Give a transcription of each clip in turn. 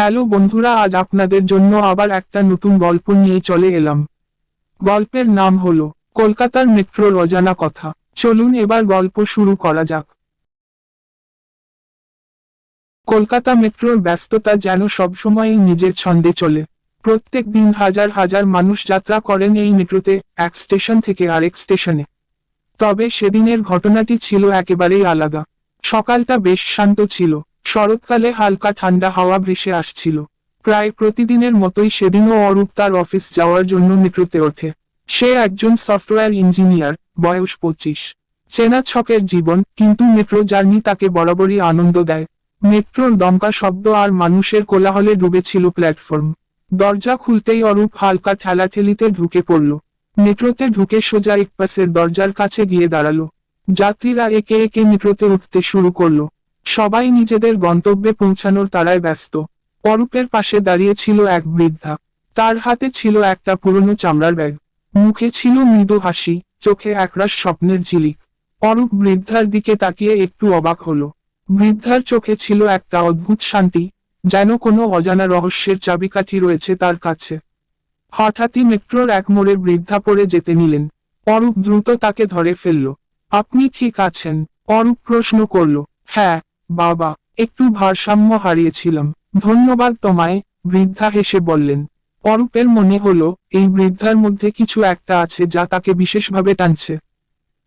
Hello বন্ধুরা, আজ আপনাদের জন্য আবার একটা নতুন গল্প নিয়ে চলে এলাম। গল্পের নাম হলো, কলকাতার মেট্রোর অজানা কথা। চলুন এবার গল্প শুরু করা যাক। কলকাতা মেট্রোর ব্যস্ততা যেন সবসময়ই নিজের ছন্দে চলে। প্রত্যেক দিন হাজার হাজার মানুষ যাত্রা করেন এই মেট্রোতে, এক স্টেশন থেকে আরেক স্টেশনে। তবে সেদিনের ঘটনাটি ছিল একেবারেই আলাদা। সকালটা বেশ শান্ত ছিল। শরৎকালে হালকা ঠান্ডা হাওয়া ভেসে আসছিল। প্রায় প্রতিদিনের মতোই সেদিনও অরূপ তার অফিস যাওয়ার জন্য মেট্রোতে ওঠে। সে একজন সফটওয়্যার ইঞ্জিনিয়ার, বয়স পঁচিশ। চেনা ছকের জীবন, কিন্তু মেট্রো জার্নি তাকে বরাবরই আনন্দ দেয়। মেট্রোর দমকা শব্দ আর মানুষের কোলাহলে ডুবেছিল প্ল্যাটফর্ম। দরজা খুলতেই অরূপ হালকা ঠেলাঠেলিতে ঢুকে পড়ল। মেট্রোতে ঢুকে সোজা একপাসের দরজার কাছে গিয়ে দাঁড়াল। যাত্রীরা একে একে মেট্রোতে উঠতে শুরু করল। সবাই নিজেদের গন্তব্যে পৌঁছানোর তারায় ব্যস্ত। অরূপের পাশে দাঁড়িয়ে ছিল এক বৃদ্ধা। তার হাতে ছিল একটা পুরনো চামড়ার ব্যাগ। মুখে ছিল মৃদু হাসি, চোখে একরাশ স্বপ্নের ঝিলিক। অরূপ বৃদ্ধার দিকে তাকিয়ে একটু অবাক হলো। বৃদ্ধার চোখে ছিল একটা অদ্ভুত শান্তি, যেন কোনো অজানা রহস্যের চাবিকাঠি রয়েছে তার কাছে। হঠাৎই মেট্রোর এক মোড়ে বৃদ্ধা পড়ে যেতে নিলেন। অরূপ দ্রুত তাকে ধরে ফেলল। আপনি ঠিক আছেন? অরূপ প্রশ্ন করল। হ্যাঁ। বাবা, একটু ভারসাম্য হারিয়েছিলাম। ধন্যবাদ তোমায়, বৃদ্ধা হেসে বললেন। অরূপের মনে হলো, এই বৃদ্ধার মধ্যে কিছু একটা আছে যা তাকে বিশেষভাবে টানছে।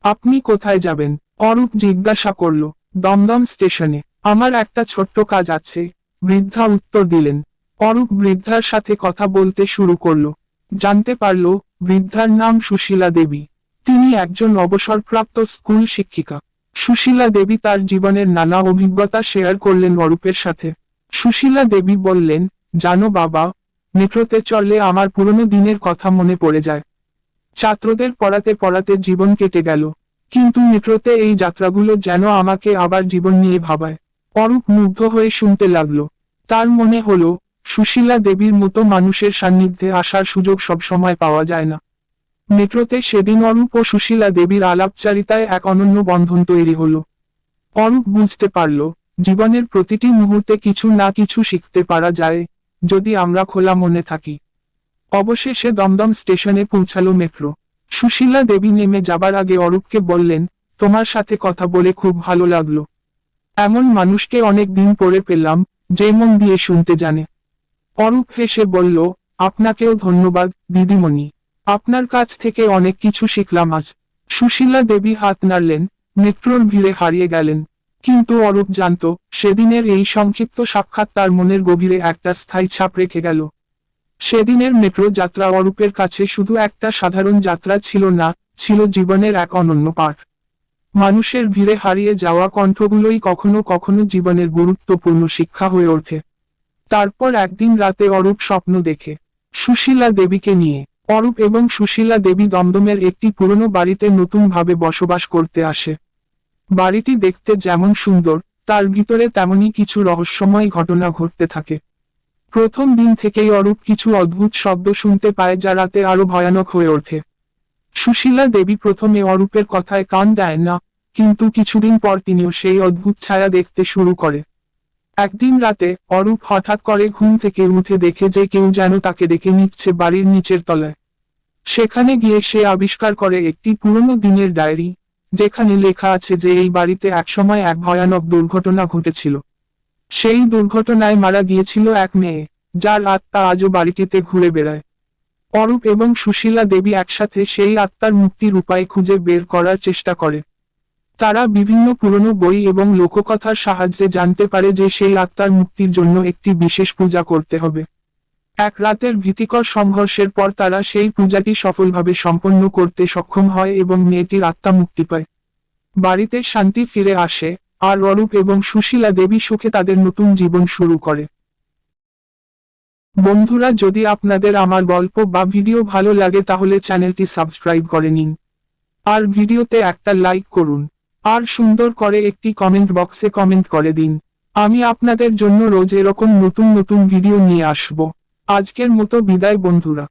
আপনি কোথায় যাবেন? অরূপ জিজ্ঞাসা করল, দমদম স্টেশনে। আমার একটা ছোট্ট কাজ আছে, বৃদ্ধা উত্তর দিলেন। অরূপ বৃদ্ধার সাথে কথা বলতে শুরু করল। জানতে পারল, বৃদ্ধার নাম সুশীলা দেবী। তিনি একজন অবসরপ্রাপ্ত স্কুল শিক্ষিকা। সুশীলা দেবী তার জীবনের নানা অভিজ্ঞতা শেয়ার করলেন অরূপের সাথে। সুশীলা দেবী বললেন, জানো বাবা, মেট্রোতে চললে আমার পুরনো দিনের কথা মনে পড়ে যায়। ছাত্রদের পড়াতে পড়াতে জীবন কেটে গেল। কিন্তু মেট্রোতে এই যাত্রাগুলো যেন আমাকে আবার জীবন নিয়ে ভাবায়। অরূপ মুগ্ধ হয়ে শুনতে লাগল। তার মনে হলো, সুশীলা দেবীর মতো মানুষের সান্নিধ্যে আসার সুযোগ সবসময় পাওয়া যায় না। মেট্রোতে সেদিন অরূপ ও সুশীলা দেবীর আলাপচারিতায় এক অনন্য বন্ধন তৈরি হল। অরূপ বুঝতে পারল, জীবনের প্রতিটি মুহূর্তে কিছু না কিছু শিখতে পারা যায়, যদি আমরা খোলা মনে থাকি। অবশেষে দমদম স্টেশনে পৌঁছালো মেট্রো সুশীলা দেবী নেমে যাবার আগে অরূপকে বললেন, তোমার সাথে কথা বলে খুব ভালো লাগল। এমন মানুষকে অনেক দিন পরে পেলাম, যে মন দিয়ে শুনতে জানে। অরূপ হেসে বলল, আপনাকেও ধন্যবাদ, দিদিমণি। আপনার কাছ থেকে অনেক কিছু শিখলাম আজ। সুশীলা দেবী হাত নাড়লেন মেট্রোর ভিড়ে হারিয়ে গেলেন। কিন্তু অরূপ জানত, সেদিনের এই সংক্ষিপ্ত সাক্ষাৎ তার মনের গভীরে একটা স্থায়ী ছাপ রেখে গেল। সেদিনের মেট্রো যাত্রা অরূপের কাছে শুধু একটা সাধারণ যাত্রা ছিল না, ছিল জীবনের এক অনন্য পাঠ। মানুষের ভিড়ে হারিয়ে যাওয়া কণ্ঠগুলোই কখনো কখনো জীবনের গুরুত্বপূর্ণ শিক্ষা হয়ে ওঠে। তারপর একদিন রাতে অরূপ স্বপ্ন দেখে, সুশীলা দেবীকে নিয়ে। অরূপ এবং সুশীলা দেবী দমদমের একটি পুরনো বাড়িতে নতুনভাবে বসবাস করতে আসে। বাড়িটি দেখতে যেমন সুন্দর, তার ভিতরে তেমনই কিছু রহস্যময় ঘটনা ঘটতে থাকে। প্রথম দিন থেকেই অরূপ কিছু অদ্ভুত শব্দ শুনতে পায় যা রাতে আরও ভয়ানক হয়ে ওঠে। সুশীলা দেবী প্রথমে অরূপের কথায় কান দেয় না, কিন্তু কিছুদিন পর তিনিও সেই অদ্ভুত ছায়া দেখতে শুরু করে। একদিন রাতে, অরূপ হঠাৎ করে ঘুম থেকে উঠে দেখে যে কেউ যেন তাকে দেখে নিচ্ছে বাড়ির নিচের তলায় সেখানে গিয়ে সে আবিষ্কার করে একটি পুরনো দিনের ডায়েরি, যেখানে লেখা আছে যে এই বাড়িতে একসময় এক ভয়ানক দুর্ঘটনা ঘটেছিল। সেই দুর্ঘটনায় মারা গিয়েছিল এক মেয়ে, যার আত্মা আজও বাড়িটিতে ঘুরে বেড়ায়। অরূপ এবং সুশীলা দেবী একসাথে সেই আত্মার মুক্তির উপায় খুঁজে বের করার চেষ্টা করে। তারা বিভিন্ন পুরনো বই এবং লোককথার সাহায্যে জানতে পারে যে সেই আত্মার মুক্তির জন্য একটি বিশেষ পূজা করতে হবে। এক রাতের ভীতিকর সংঘর্ষের পর তারা সেই পূজাটি সফলভাবে সম্পন্ন করতে সক্ষম হয় এবং মেয়েটির আত্মা মুক্তি পায়। বাড়িতে শান্তি ফিরে আসে, আর অরূপ এবং সুশীলা দেবী সুখে তাদের নতুন জীবন শুরু করে। বন্ধুরা, যদি আপনাদের আমার গল্প বা ভিডিও ভালো লাগে তাহলে চ্যানেলটি সাবস্ক্রাইব করে নিন। আর ভিডিওতে একটা লাইক করুন। আর সুন্দর করে একটি কমেন্ট বক্সে কমেন্ট করে দিন। আমি আপনাদের জন্য রোজ এরকম নতুন নতুন ভিডিও নিয়ে আসব। আজকের মতো বিদায় বন্ধুরা।